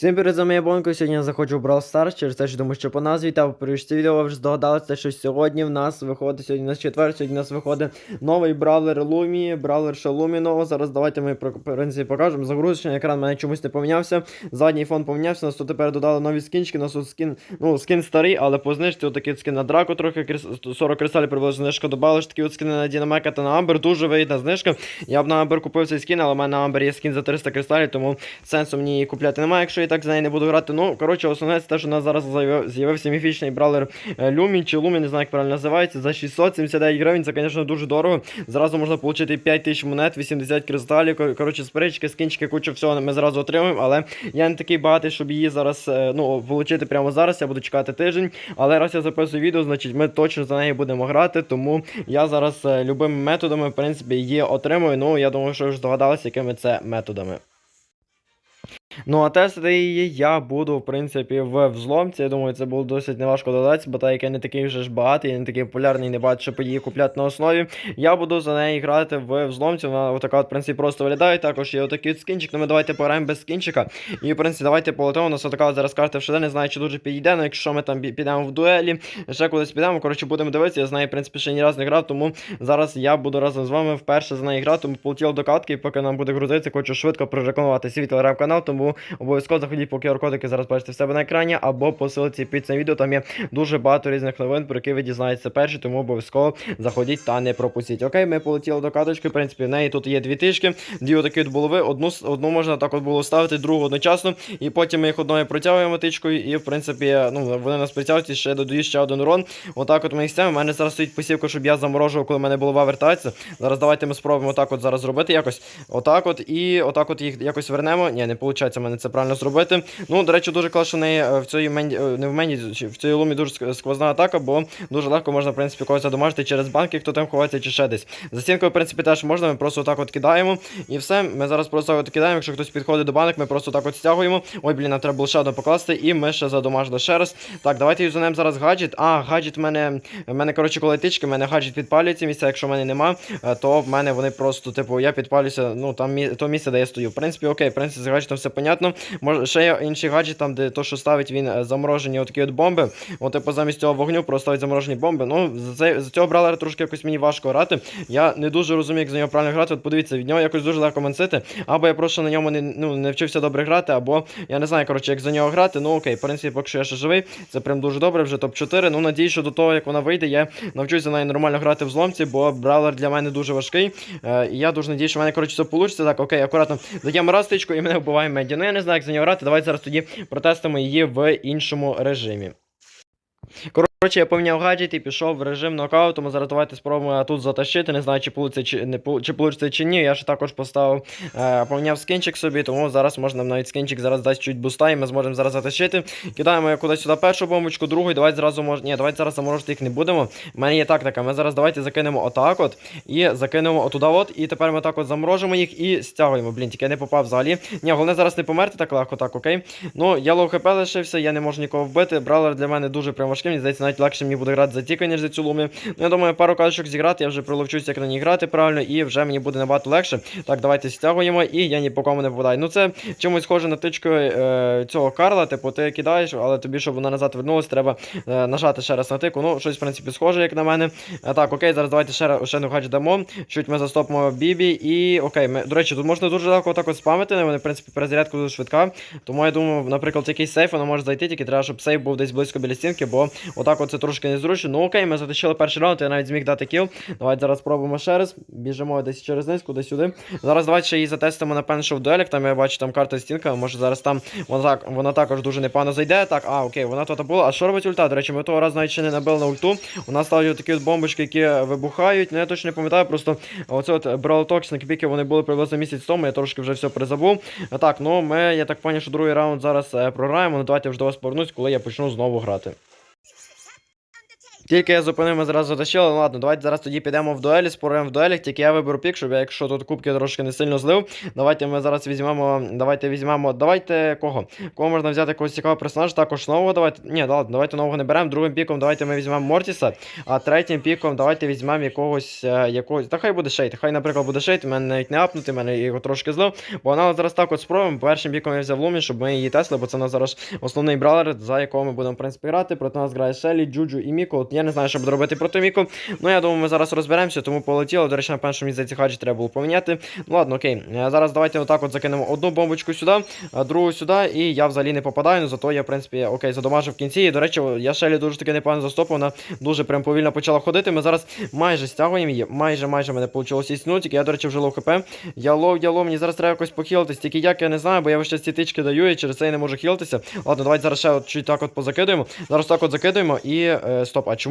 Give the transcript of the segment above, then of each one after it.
Всім привіт, за моє Бонко. Сьогодні я заходжу в Brawl Stars через те, що думаю, що по назві та при це відео ви вже здогадалися, що сьогодні в нас виходить, сьогодні у нас четвер, сьогодні у нас виходить новий бравлер Лумі, бравлер Шалуміно. Зараз давайте ми в принципі покажемо. Загрузочний екран в мене чомусь не помінявся. Задній фон помінявся, нас тут тепер додали нові скінчики, у нас тут скін, ну, скін старий, але по знижці отакий скін на драку трохи, 40 кристалів приблизно знижка додали, такі от скіни на Дінамека та на Амбер, дуже вигідна знижка. Я б на Амбер купив цей скін, але в мене на Амбер є скін за 300 кристалів, тому сенсу мені її купляти немає, якщо так за неї не буду грати. Ну, коротше, основне це те, що у нас зараз з'явився міфічний бравлер е, чи Лумі, не знаю, як правильно називається, за 679 гривень, це, звісно, дуже дорого. Зразу можна отримати 5000 монет, 80 кристалів, кор- коротше, спрички, скінчики, кучу всього ми зразу отримуємо, але я не такий багатий, щоб її зараз, е, ну, отримати прямо зараз, я буду чекати тиждень. Але раз я записую відео, значить ми точно за неї будемо грати, тому я зараз е, любими методами, в принципі, її отримую. Ну, я думаю, що ви вже здогадалися, якими це методами. Ну, а тестити її я буду, в принципі, в взломці. Я думаю, це було досить неважко додати, бо так як я не такий вже ж багатий, я не такий популярний, не бачу, її купляти на основі. Я буду за неї грати в взломці. Вона отака, от, в принципі, просто виглядає. Також є отакий от скінчик, ну ми давайте пограємо без скінчика. І, в принципі, давайте полетимо. У нас отака от зараз карта в ШД, не знаю, чи дуже підійде, але якщо ми там підемо в дуелі, ще кудись підемо, коротше, будемо дивитися. Я з нею, в принципі, ще ні разу не грав, тому зараз я буду разом з вами вперше за неї грати. Тому полетіло до катки, поки нам буде грузитися, хочу швидко прорекламувати свій телеграм-канал, тому обов'язково заходіть по QR-кодики, зараз бачите в себе на екрані, або по під цим відео. Там є дуже багато різних новин, про які ви дізнаєтеся перші, тому обов'язково заходіть та не пропустіть. Окей, ми полетіли до каточки. В принципі, в неї тут є дві тишки, дві отакі от булави. Одну одну можна так от було ставити, другу одночасно, і потім ми їх одною протягуємо тичкою, і в принципі, ну вони нас притягують ще додають ще один урон. Отак от ми їх стягуємо. У мене зараз стоїть посівка, щоб я заморожував, коли в мене булава вертається. Зараз давайте ми спробуємо отак от зараз зробити якось. Отак от, і отак от їх якось вернемо. Ні, не виходить в мене це правильно зробити. Ну, до речі, дуже класно, що в е, в цій мені, е, не в мені, в цій лумі дуже сквозна атака, бо дуже легко можна, в принципі, когось задомажити через банки, хто там ховається чи ще десь. За стінкою, в принципі, теж можна, ми просто отак от кидаємо. І все. Ми зараз просто от кидаємо. Якщо хтось підходить до банок, ми просто так от стягуємо. Ой, блін, нам треба було ще одну покласти, і ми ще задомажили ще раз. Так, давайте юзанемо зараз гаджет. А, гаджет в мене. В мене, коротше, коли тички, в мене гаджет підпалюється місця, якщо в мене нема, е, то в мене вони просто, типу, я підпалюся, ну там то місце, де я стою. В принципі, окей, в принципі, з гаджетом все понятно. Може, ще є інший гаджет, там, де то, що ставить він е, заморожені отакі от бомби. От, типу, замість цього вогню просто ставить заморожені бомби. Ну, за, це, за цього бралера трошки якось мені важко грати. Я не дуже розумію, як за нього правильно грати. От подивіться, від нього якось дуже легко мансити. Або я просто на ньому не, ну, не вчився добре грати, або я не знаю, коротше, як за нього грати. Ну окей, в принципі, поки що я ще живий. Це прям дуже добре, вже топ-4. Ну, надію, що до того, як вона вийде, я навчуся за нею нормально грати в зломці, бо бравлер для мене дуже важкий. Е, і я дуже надію, що в мене, коротше, все вийде. Так, окей, акуратно даємо раз тичку і мене вбиває меді. Ну я не знаю, як за нього грати. Давайте зараз тоді протестимо її в іншому режимі. Коротше, я поміняв гаджет і пішов в режим нокауту. Тому зараз давайте спробуємо тут затащити. Не знаю, чи получиться чи не чи получиться чи ні. Я ж також поставив, е, поміняв скінчик собі, тому зараз можна навіть скінчик зараз дасть чуть буста, і ми зможемо зараз затащити. Кидаємо кудись сюди першу бомбочку, другу, і давайте зразу мож... Ні, давайте зараз заморожити їх не будемо. У мене є тактика. Ми зараз давайте закинемо отак от і закинемо отуда от. І тепер ми так от заморожимо їх і стягуємо. Блін, тільки я не попав взагалі. Ні, головне зараз не померти так легко, так, окей. Ну, я лоу лишився, я не можу нікого вбити. Бралер для мене дуже прям важкий. Мені здається, навіть легше мені буде грати за тіка, ніж за цю лумі. Ну, я думаю, пару качок зіграти, я вже приловчуся, як на ній грати правильно, і вже мені буде набагато легше. Так, давайте стягуємо, і я ні по кому не попадаю. Ну, це чимось схоже на тичку е, цього Карла, типу, ти кидаєш, але тобі, щоб вона назад вернулась, треба е, нажати ще раз на тику. Ну, щось, в принципі, схоже, як на мене. А, так, окей, зараз давайте ще, раз- ще хач дамо. Чуть ми застопимо Бібі, і окей, ми, до речі, тут можна дуже легко так спамити, вони, в принципі, перезарядка дуже швидка. Тому я думаю, наприклад, якийсь сейф, воно може зайти, тільки треба, щоб сейф був десь близько біля стінки, бо отак от це трошки незручно. Ну окей, ми затащили перший раунд, я навіть зміг дати кіл. Давайте зараз спробуємо ще раз. Біжимо десь через низ, куди сюди. Зараз давайте ще її затестимо, напевно, що в дуелях. Там я бачу там карта стінка, може зараз там вона, так, вона також дуже непогано зайде. Так, а, окей, вона тут була. А що робить ульта? До речі, ми того разу навіть ще не набили на ульту. У нас ставлять такі от бомбочки, які вибухають. Ну я точно не пам'ятаю, просто оце от Talks на кіпіки вони були приблизно місяць тому, я трошки вже все призабув. Так, ну ми, я так поняв, що другий раунд зараз е, програємо. Ну давайте вже до вас повернусь, коли я почну знову грати. Тільки я зупинив, ми зразу затащили. Ну ладно, давайте зараз тоді підемо в дуелі, споруємо в дуелях, тільки я виберу пік, щоб я, якщо тут кубки трошки не сильно злив. Давайте ми зараз візьмемо. Давайте візьмемо. Давайте кого? Кого можна взяти якогось цікавого персонажа? Також нового давайте. Ні, ладно, давайте нового не беремо. Другим піком давайте ми візьмемо Мортіса. А третім піком давайте візьмемо якогось. е, якогось. Та хай буде шейт. Хай, наприклад, буде шейт, мене навіть не апнути, мене його трошки злив. Бо вона зараз так от спробуємо. Першим піком я взяв Лумі, щоб ми її тесли, бо це у нас зараз основний бравлер, за якого ми будемо в принципі грати. Проти нас грає Шелі, Джуджу і Міко. От я не знаю, що буду робити проти Міко. Ну я думаю, ми зараз розберемося, тому полетіло. До речі, на першому мені здається, хаджі треба було поміняти. Ну ладно, окей. Е, Зараз давайте отак от закинемо одну бомбочку сюди, другу сюди, і я взагалі не попадаю. Ну зато я, в принципі, окей, задомажив в кінці. І до речі, я Шелі дуже таки непогано застопив. Вона дуже прям повільно почала ходити. Ми зараз майже стягуємо її. Майже майже мене вийшло сіснути. Тільки я, до речі, вже лов хп. Я лов, я лов, мені зараз треба якось похилитись. Тільки як я не знаю, бо я час ці тички даю і через це я не можу хілитися. Ладно, давайте зараз ще от чуть так от позакидуємо. Зараз так от закидуємо і. Е, стоп, а чому?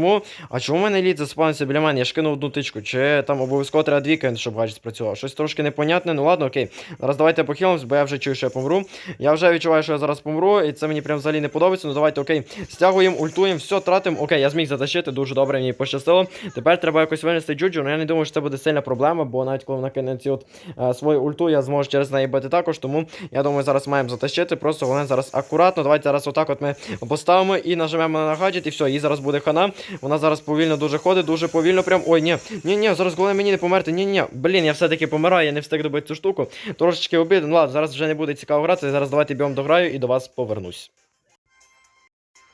А чому в мене лід заспавнився біля мене? Я ж кинув одну тичку. Чи там обов'язково треба дві кинути, щоб гаджет спрацював? Щось трошки непонятне. Ну ладно, окей. Зараз давайте похилимось, бо я вже чую, що я помру. Я вже відчуваю, що я зараз помру, і це мені прям взагалі не подобається. Ну давайте, окей. Стягуємо, ультуємо, все, тратимо. Окей, я зміг затащити, дуже добре, мені пощастило. Тепер треба якось винести джуджу, але я не думаю, що це буде сильна проблема, бо навіть коли вона кине ці от е, свою ульту, я зможу через неї бити також. Тому я думаю, зараз маємо затащити. Просто головне зараз акуратно. Давайте зараз отак от ми поставимо і нажмемо на гаджет, і все, їй зараз буде хана. Вона зараз повільно дуже ходить, дуже повільно. Прям. Ой, ні, ні, ні, зараз головне мені не померти. Ні, ні. Блін, я все-таки помираю, я не встиг добити цю штуку. Трошечки обідно. Ну ладно, зараз вже не буде цікаво грати. Зараз давайте бігом дограю і до вас повернусь.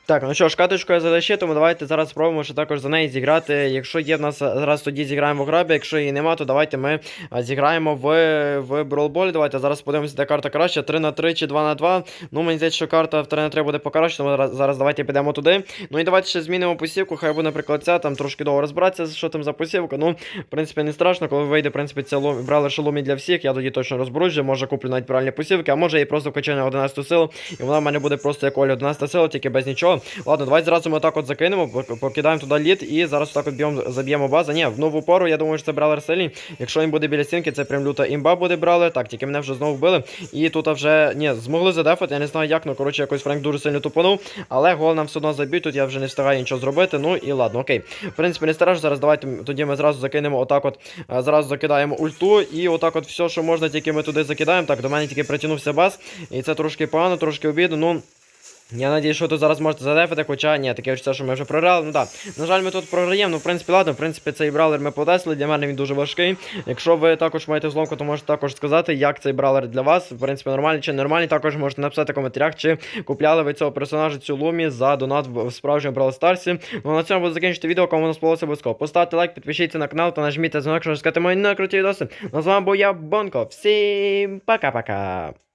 Так, ну що ж, каточку я задащив, тому давайте зараз спробуємо ще також за неї зіграти. Якщо є в нас зараз тоді зіграємо в грабі, якщо її нема, то давайте ми зіграємо в, в Броулболі. Давайте зараз подивимося, де карта краще. 3 на 3 чи 2 на 2. Ну, мені здається, що карта в 3 на 3 буде покраще, тому зараз, зараз давайте підемо туди. Ну і давайте ще змінимо посівку, хай буде, наприклад, ця, там трошки довго розбиратися, що там за посівка. Ну, в принципі, не страшно, коли вийде, в принципі, ця лом... бравлер шоломі для всіх, я тоді точно розберусь, вже може куплю навіть правильні посівки, а може її просто вкачаю на 11 силу, і вона в мене буде просто як Оля 11 сила, тільки без нічого. Ладно, давайте зразу ми так от закинемо, покидаємо туди лід і зараз так от б'ємо, заб'ємо базу. Ні, в нову пору, я думаю, що це бравлер сильний. Якщо він буде біля стінки, це прям люта імба буде бравлер. Так, тільки мене вже знову вбили. І тут вже ні, змогли задефати, я не знаю як, ну коротше, якось Френк дуже сильно тупанув. Але гол нам все одно заб'ють, тут я вже не встигаю нічого зробити. Ну і ладно, окей. В принципі, не страшно. Зараз давайте тоді ми зразу закинемо отак от, зразу закидаємо ульту, і отак от все, що можна, тільки ми туди закидаємо. Так, до мене тільки притягнувся бас. І це трошки погано, трошки обідно. Ну. Я надіюсь, що тут зараз можете задефати, хоча ні, таке відчуття, що ми вже програли. Ну так. На жаль, ми тут програємо. Ну, в принципі, ладно, в принципі, цей бравлер ми потесли. Для мене він дуже важкий. Якщо ви також маєте зломку, то можете також сказати, як цей бравлер для вас. В принципі, нормальний чи не нормальний. Також можете написати в коментарях, чи купляли ви цього персонажа цю лумі за донат в справжньому Бравл Старсі. Ну на цьому буду закінчити відео, кому воно сподобалося обов'язково. Поставте лайк, підпишіться на канал та нажміть дзвінок, щоб сказати мої найкруті відоси. Ну, з вами був я, Бонко. Всім пока-пока.